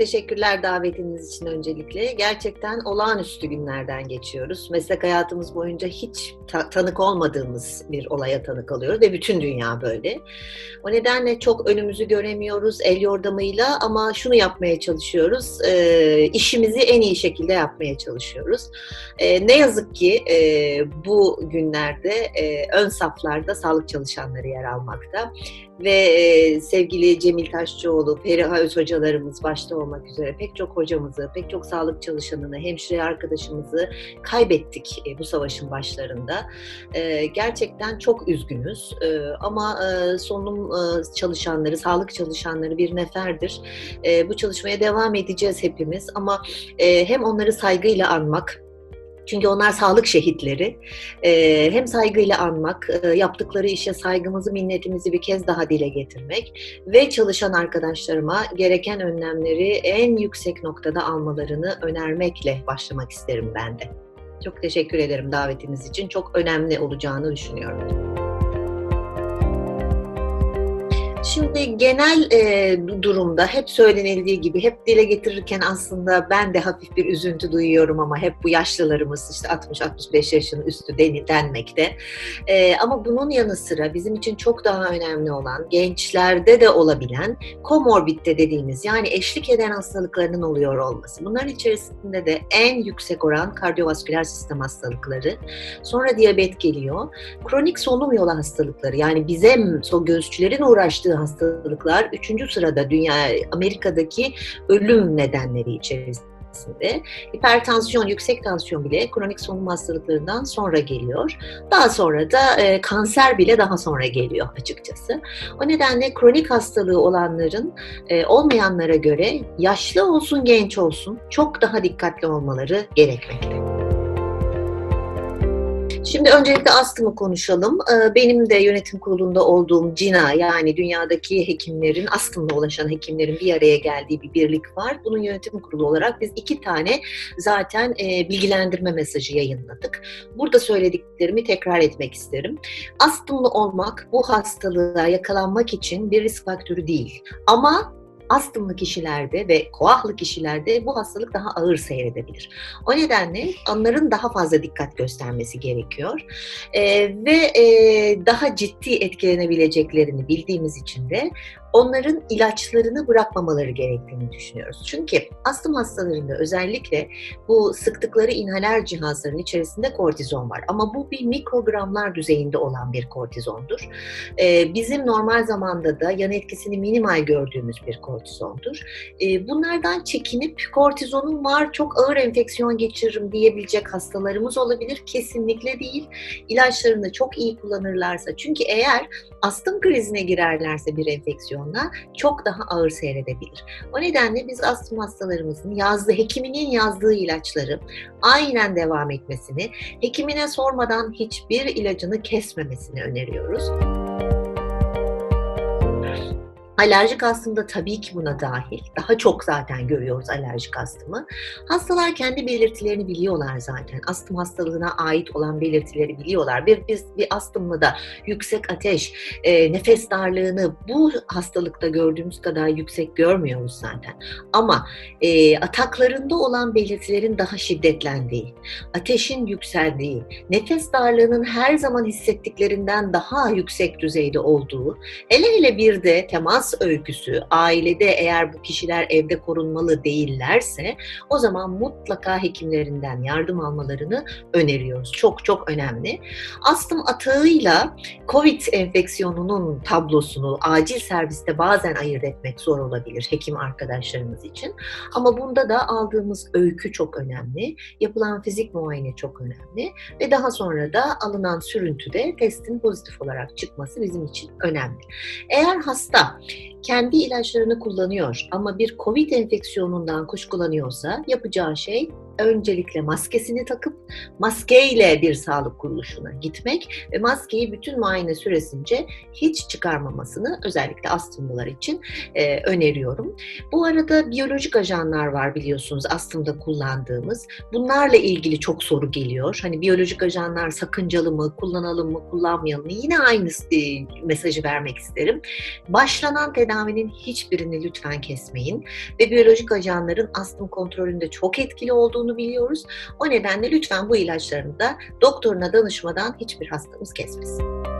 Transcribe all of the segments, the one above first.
teşekkürler davetiniz için öncelikle. Gerçekten olağanüstü günlerden geçiyoruz. Meslek hayatımız boyunca hiç ta- tanık olmadığımız bir olaya tanık alıyoruz ve bütün dünya böyle. O nedenle çok önümüzü göremiyoruz el yordamıyla ama şunu yapmaya çalışıyoruz. E, işimizi en iyi şekilde yapmaya çalışıyoruz. E, ne yazık ki e, bu günlerde e, ön saflarda sağlık çalışanları yer almakta ve e, sevgili Cemil Taşçıoğlu, Feriha Öz hocalarımız başta olmak üzere pek çok hocamızı, pek çok sağlık çalışanını, hemşire arkadaşımızı kaybettik e, bu savaşın başlarında. E, gerçekten çok üzgünüz e, ama solunum çalışanları, sağlık çalışanları bir neferdir. Bu çalışmaya devam edeceğiz hepimiz ama hem onları saygıyla anmak, çünkü onlar sağlık şehitleri. Ee, hem saygıyla anmak, e, yaptıkları işe saygımızı, minnetimizi bir kez daha dile getirmek ve çalışan arkadaşlarıma gereken önlemleri en yüksek noktada almalarını önermekle başlamak isterim ben de. Çok teşekkür ederim davetiniz için. Çok önemli olacağını düşünüyorum. Şimdi genel e, durumda hep söylenildiği gibi hep dile getirirken aslında ben de hafif bir üzüntü duyuyorum ama hep bu yaşlılarımız işte 60-65 yaşın üstü den, denmekte. E, ama bunun yanı sıra bizim için çok daha önemli olan gençlerde de olabilen komorbitte dediğimiz yani eşlik eden hastalıklarının oluyor olması. Bunların içerisinde de en yüksek oran kardiyovasküler sistem hastalıkları. Sonra diyabet geliyor. Kronik solunum yolu hastalıkları yani bize göğüsçülerin uğraştığı hastalıklar üçüncü sırada dünya Amerika'daki ölüm nedenleri içerisinde. Hipertansiyon, yüksek tansiyon bile kronik solunum hastalıklarından sonra geliyor. Daha sonra da e, kanser bile daha sonra geliyor açıkçası. O nedenle kronik hastalığı olanların e, olmayanlara göre yaşlı olsun genç olsun çok daha dikkatli olmaları gerekmekte. Şimdi öncelikle astımı konuşalım. Benim de yönetim kurulunda olduğum CINA yani dünyadaki hekimlerin, astımla ulaşan hekimlerin bir araya geldiği bir birlik var. Bunun yönetim kurulu olarak biz iki tane zaten bilgilendirme mesajı yayınladık. Burada söylediklerimi tekrar etmek isterim. Astımlı olmak bu hastalığa yakalanmak için bir risk faktörü değil. Ama astımlı kişilerde ve koahlı kişilerde bu hastalık daha ağır seyredebilir. O nedenle onların daha fazla dikkat göstermesi gerekiyor e, ve e, daha ciddi etkilenebileceklerini bildiğimiz için de onların ilaçlarını bırakmamaları gerektiğini düşünüyoruz. Çünkü astım hastalarında özellikle bu sıktıkları inhaler cihazlarının içerisinde kortizon var. Ama bu bir mikrogramlar düzeyinde olan bir kortizondur. Ee, bizim normal zamanda da yan etkisini minimal gördüğümüz bir kortizondur. Ee, bunlardan çekinip kortizonun var çok ağır enfeksiyon geçiririm diyebilecek hastalarımız olabilir. Kesinlikle değil. İlaçlarını çok iyi kullanırlarsa. Çünkü eğer astım krizine girerlerse bir enfeksiyon enfeksiyonla çok daha ağır seyredebilir. O nedenle biz astım hastalarımızın yazdığı, hekiminin yazdığı ilaçları aynen devam etmesini, hekimine sormadan hiçbir ilacını kesmemesini öneriyoruz. Alerjik astım da tabii ki buna dahil. Daha çok zaten görüyoruz alerjik astımı. Hastalar kendi belirtilerini biliyorlar zaten. Astım hastalığına ait olan belirtileri biliyorlar. Bir biz bir astımlı da yüksek ateş, e, nefes darlığını bu hastalıkta gördüğümüz kadar yüksek görmüyoruz zaten. Ama e, ataklarında olan belirtilerin daha şiddetlendiği, ateşin yükseldiği, nefes darlığının her zaman hissettiklerinden daha yüksek düzeyde olduğu, hele hele bir de temas öyküsü, ailede eğer bu kişiler evde korunmalı değillerse o zaman mutlaka hekimlerinden yardım almalarını öneriyoruz. Çok çok önemli. Astım atağıyla COVID enfeksiyonunun tablosunu acil serviste bazen ayırt etmek zor olabilir hekim arkadaşlarımız için. Ama bunda da aldığımız öykü çok önemli. Yapılan fizik muayene çok önemli ve daha sonra da alınan sürüntüde testin pozitif olarak çıkması bizim için önemli. Eğer hasta kendi ilaçlarını kullanıyor ama bir COVID enfeksiyonundan kuşkulanıyorsa yapacağı şey öncelikle maskesini takıp maskeyle bir sağlık kuruluşuna gitmek ve maskeyi bütün muayene süresince hiç çıkarmamasını özellikle astımlılar için e, öneriyorum. Bu arada biyolojik ajanlar var biliyorsunuz astımda kullandığımız. Bunlarla ilgili çok soru geliyor. Hani biyolojik ajanlar sakıncalı mı, kullanalım mı, kullanmayalım mı? Yine aynı e, mesajı vermek isterim. Başlanan tedavinin hiçbirini lütfen kesmeyin ve biyolojik ajanların astım kontrolünde çok etkili olduğunu biliyoruz. O nedenle lütfen bu ilaçlarını da doktoruna danışmadan hiçbir hastamız kesmesin.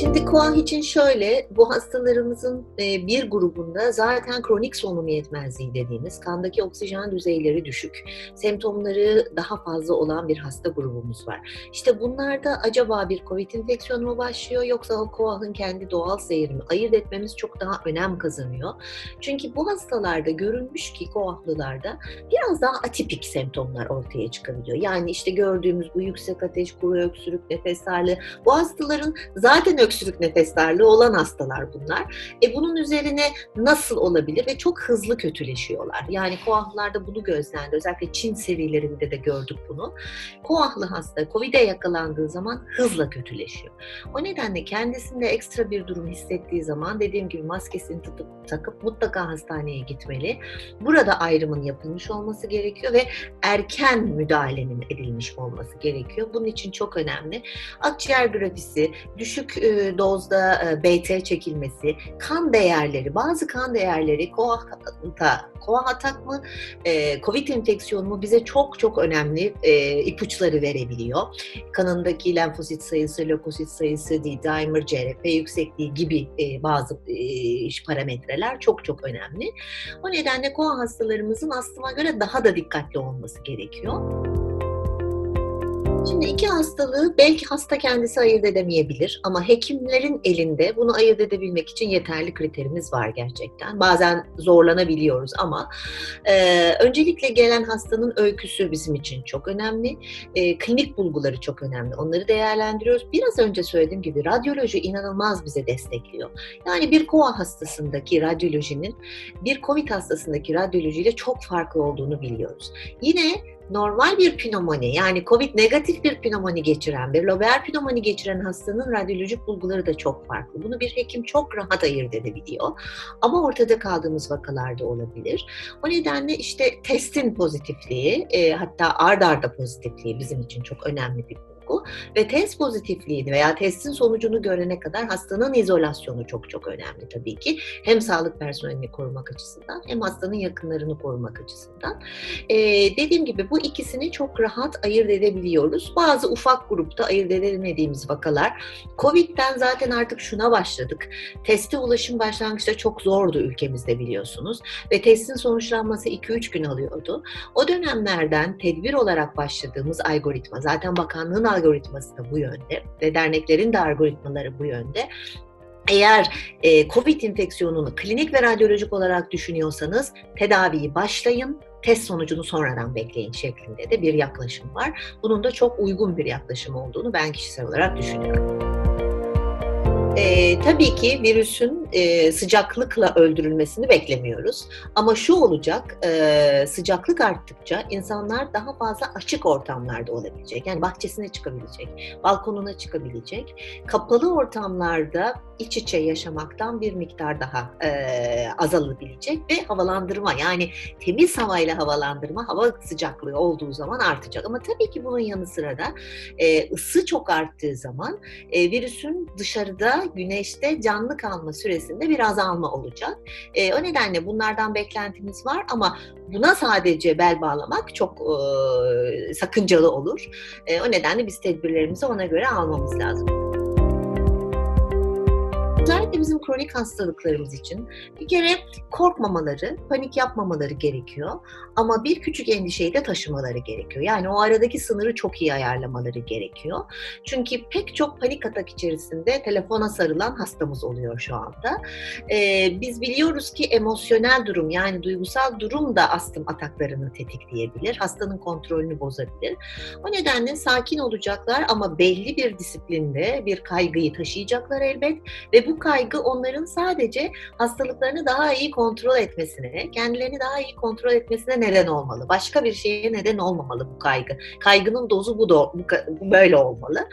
Şimdi koah için şöyle, bu hastalarımızın e, bir grubunda zaten kronik solunum yetmezliği dediğimiz kandaki oksijen düzeyleri düşük, semptomları daha fazla olan bir hasta grubumuz var. İşte bunlarda acaba bir COVID enfeksiyonu mu başlıyor yoksa o koahın kendi doğal seyrini ayırt etmemiz çok daha önem kazanıyor. Çünkü bu hastalarda görülmüş ki koahlılarda biraz daha atipik semptomlar ortaya çıkabiliyor. Yani işte gördüğümüz bu yüksek ateş, kuru öksürük, nefes darlığı, bu hastaların zaten öksürük nefes darlığı olan hastalar bunlar. E bunun üzerine nasıl olabilir ve çok hızlı kötüleşiyorlar. Yani koahlarda bunu gözlendi. Özellikle Çin serilerinde de gördük bunu. Koahlı hasta COVID'e yakalandığı zaman hızla kötüleşiyor. O nedenle kendisinde ekstra bir durum hissettiği zaman dediğim gibi maskesini tutup takıp mutlaka hastaneye gitmeli. Burada ayrımın yapılmış olması gerekiyor ve erken müdahalenin edilmiş olması gerekiyor. Bunun için çok önemli. Akciğer grafisi, düşük e, dozda e, BT çekilmesi, kan değerleri, bazı kan değerleri koahata, koahatak mı, e, COVID enfeksiyonu mu bize çok çok önemli e, ipuçları verebiliyor. Kanındaki lenfosit sayısı, lökosit sayısı, D-dimer, CRP yüksekliği gibi e, bazı e, parametreler çok çok önemli. O nedenle koa hastalarımızın astıma göre daha da dikkatli olması gerekiyor. Şimdi iki hastalığı belki hasta kendisi ayırt edemeyebilir ama hekimlerin elinde bunu ayırt edebilmek için yeterli kriterimiz var gerçekten. Bazen zorlanabiliyoruz ama e, öncelikle gelen hastanın öyküsü bizim için çok önemli. E, klinik bulguları çok önemli. Onları değerlendiriyoruz. Biraz önce söylediğim gibi radyoloji inanılmaz bize destekliyor. Yani bir koa hastasındaki radyolojinin bir COVID hastasındaki radyolojiyle çok farklı olduğunu biliyoruz. Yine normal bir pnömoni yani COVID negatif bir pnömoni geçiren, bir lober pnömoni geçiren hastanın radyolojik bulguları da çok farklı. Bunu bir hekim çok rahat ayırt edebiliyor. Ama ortada kaldığımız vakalarda olabilir. O nedenle işte testin pozitifliği, e, hatta ard arda pozitifliği bizim için çok önemli bir olgu ve test pozitifliğini veya testin sonucunu görene kadar hastanın izolasyonu çok çok önemli tabii ki. Hem sağlık personelini korumak açısından hem hastanın yakınlarını korumak açısından. Ee, dediğim gibi bu ikisini çok rahat ayırt edebiliyoruz. Bazı ufak grupta ayırt edemediğimiz vakalar. Covid'den zaten artık şuna başladık. Teste ulaşım başlangıçta çok zordu ülkemizde biliyorsunuz ve testin sonuçlanması 2-3 gün alıyordu. O dönemlerden tedbir olarak başladığımız algoritma zaten bakanlığın algoritması da bu yönde ve derneklerin de algoritmaları bu yönde. Eğer e, COVID enfeksiyonunu klinik ve radyolojik olarak düşünüyorsanız tedaviyi başlayın, test sonucunu sonradan bekleyin şeklinde de bir yaklaşım var. Bunun da çok uygun bir yaklaşım olduğunu ben kişisel olarak düşünüyorum. E, tabii ki virüsün e, sıcaklıkla öldürülmesini beklemiyoruz. Ama şu olacak, e, sıcaklık arttıkça insanlar daha fazla açık ortamlarda olabilecek. Yani bahçesine çıkabilecek, balkonuna çıkabilecek. Kapalı ortamlarda iç içe yaşamaktan bir miktar daha e, azalabilecek ve havalandırma yani temiz havayla havalandırma hava sıcaklığı olduğu zaman artacak. Ama tabii ki bunun yanı sıra da e, ısı çok arttığı zaman e, virüsün dışarıda güneşte canlı kalma süresinde bir azalma olacak. E, o nedenle bunlardan beklentimiz var ama buna sadece bel bağlamak çok e, sakıncalı olur. E, o nedenle biz tedbirlerimizi ona göre almamız lazım. Özellikle bizim kronik hastalıklarımız için bir kere korkmamaları, panik yapmamaları gerekiyor. Ama bir küçük endişeyi de taşımaları gerekiyor. Yani o aradaki sınırı çok iyi ayarlamaları gerekiyor. Çünkü pek çok panik atak içerisinde telefona sarılan hastamız oluyor şu anda. Ee, biz biliyoruz ki emosyonel durum yani duygusal durum da astım ataklarını tetikleyebilir. Hastanın kontrolünü bozabilir. O nedenle sakin olacaklar ama belli bir disiplinde bir kaygıyı taşıyacaklar elbet ve bu kaygı onların sadece hastalıklarını daha iyi kontrol etmesine, kendilerini daha iyi kontrol etmesine neden olmalı. Başka bir şeye neden olmamalı bu kaygı. Kaygının dozu bu, do, bu, böyle olmalı.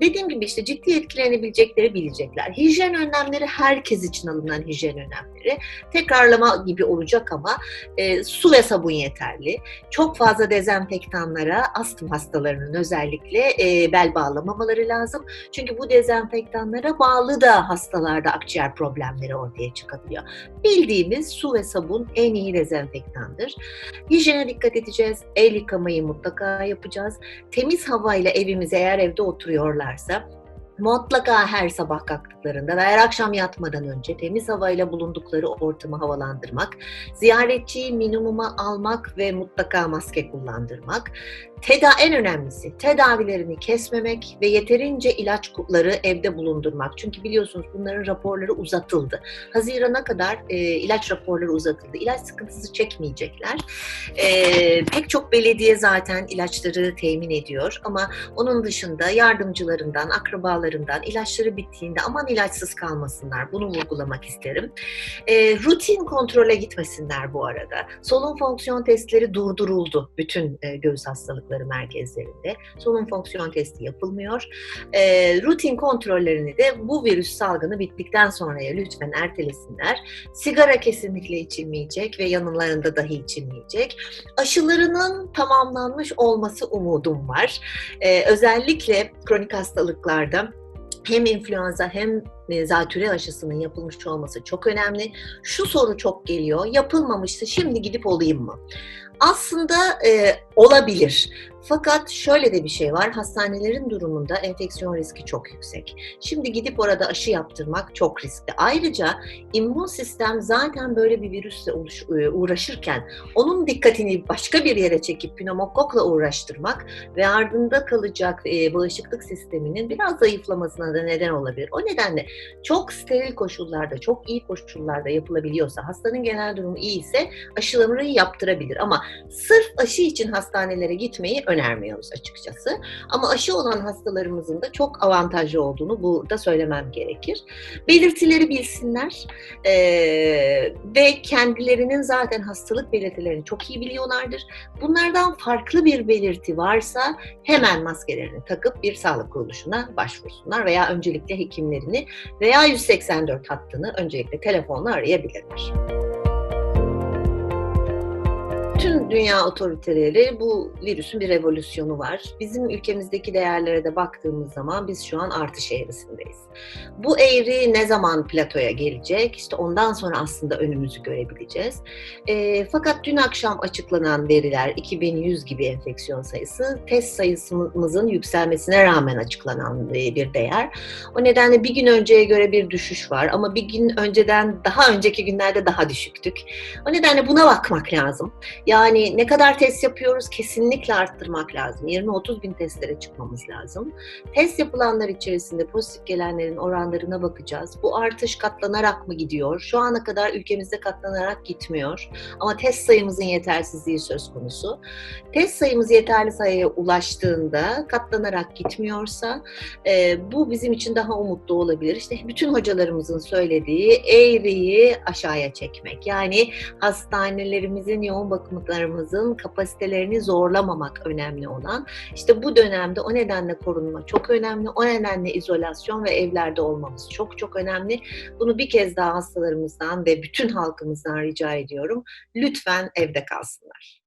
Dediğim gibi işte ciddi etkilenebilecekleri bilecekler. Hijyen önlemleri herkes için alınan hijyen önlemleri. Tekrarlama gibi olacak ama e, su ve sabun yeterli. Çok fazla dezenfektanlara astım hastalarının özellikle e, bel bağlamamaları lazım. Çünkü bu dezenfektanlara bağlı da hastalar hastalarda akciğer problemleri ortaya çıkabiliyor. Bildiğimiz su ve sabun en iyi dezenfektandır. Hijyene dikkat edeceğiz. El yıkamayı mutlaka yapacağız. Temiz havayla evimize eğer evde oturuyorlarsa mutlaka her sabah kalktıklarında ve her akşam yatmadan önce temiz havayla bulundukları ortamı havalandırmak, ziyaretçiyi minimuma almak ve mutlaka maske kullandırmak, teda en önemlisi tedavilerini kesmemek ve yeterince ilaçları evde bulundurmak. Çünkü biliyorsunuz bunların raporları uzatıldı. Hazirana kadar e, ilaç raporları uzatıldı. İlaç sıkıntısı çekmeyecekler. E, pek çok belediye zaten ilaçları temin ediyor ama onun dışında yardımcılarından, akrabalarından ilaçları bittiğinde aman ilaçsız kalmasınlar. Bunu vurgulamak isterim. E, rutin kontrole gitmesinler bu arada. Solunum fonksiyon testleri durduruldu bütün e, göğüs hastalıkları merkezlerinde. Solunum fonksiyon testi yapılmıyor. E, rutin kontrollerini de bu virüs salgını bittikten sonraya lütfen ertelesinler. Sigara kesinlikle içilmeyecek ve yanlarında dahi içilmeyecek. Aşılarının tamamlanmış olması umudum var. E, özellikle kronik hastalıklarda hem influenza hem e, zatüre aşısının yapılmış olması çok önemli. Şu soru çok geliyor. Yapılmamıştı şimdi gidip olayım mı? Aslında e, olabilir. Fakat şöyle de bir şey var. Hastanelerin durumunda enfeksiyon riski çok yüksek. Şimdi gidip orada aşı yaptırmak çok riskli. Ayrıca immün sistem zaten böyle bir virüsle uğraşırken onun dikkatini başka bir yere çekip pneumokokla uğraştırmak ve ardında kalacak bağışıklık sisteminin biraz zayıflamasına da neden olabilir. O nedenle çok steril koşullarda, çok iyi koşullarda yapılabiliyorsa, hastanın genel durumu iyi ise aşılamayı yaptırabilir. Ama sırf aşı için hastanelere gitmeyi önermiyoruz açıkçası. Ama aşı olan hastalarımızın da çok avantajlı olduğunu burada söylemem gerekir. Belirtileri bilsinler ee, ve kendilerinin zaten hastalık belirtilerini çok iyi biliyorlardır. Bunlardan farklı bir belirti varsa hemen maskelerini takıp bir sağlık kuruluşuna başvursunlar veya öncelikle hekimlerini veya 184 hattını öncelikle telefonla arayabilirler bütün dünya otoriteleri bu virüsün bir evolüsyonu var. Bizim ülkemizdeki değerlere de baktığımız zaman biz şu an artış eğrisindeyiz. Bu eğri ne zaman platoya gelecek? İşte ondan sonra aslında önümüzü görebileceğiz. E, fakat dün akşam açıklanan veriler 2100 gibi enfeksiyon sayısı test sayısımızın yükselmesine rağmen açıklanan bir değer. O nedenle bir gün önceye göre bir düşüş var ama bir gün önceden daha önceki günlerde daha düşüktük. O nedenle buna bakmak lazım. Yani ne kadar test yapıyoruz kesinlikle arttırmak lazım. 20-30 bin testlere çıkmamız lazım. Test yapılanlar içerisinde pozitif gelenlerin oranlarına bakacağız. Bu artış katlanarak mı gidiyor? Şu ana kadar ülkemizde katlanarak gitmiyor. Ama test sayımızın yetersizliği söz konusu. Test sayımız yeterli sayıya ulaştığında katlanarak gitmiyorsa e, bu bizim için daha umutlu olabilir. İşte bütün hocalarımızın söylediği eğriyi aşağıya çekmek. Yani hastanelerimizin yoğun bakım konutlarımızın kapasitelerini zorlamamak önemli olan. İşte bu dönemde o nedenle korunma çok önemli. O nedenle izolasyon ve evlerde olmamız çok çok önemli. Bunu bir kez daha hastalarımızdan ve bütün halkımızdan rica ediyorum. Lütfen evde kalsınlar.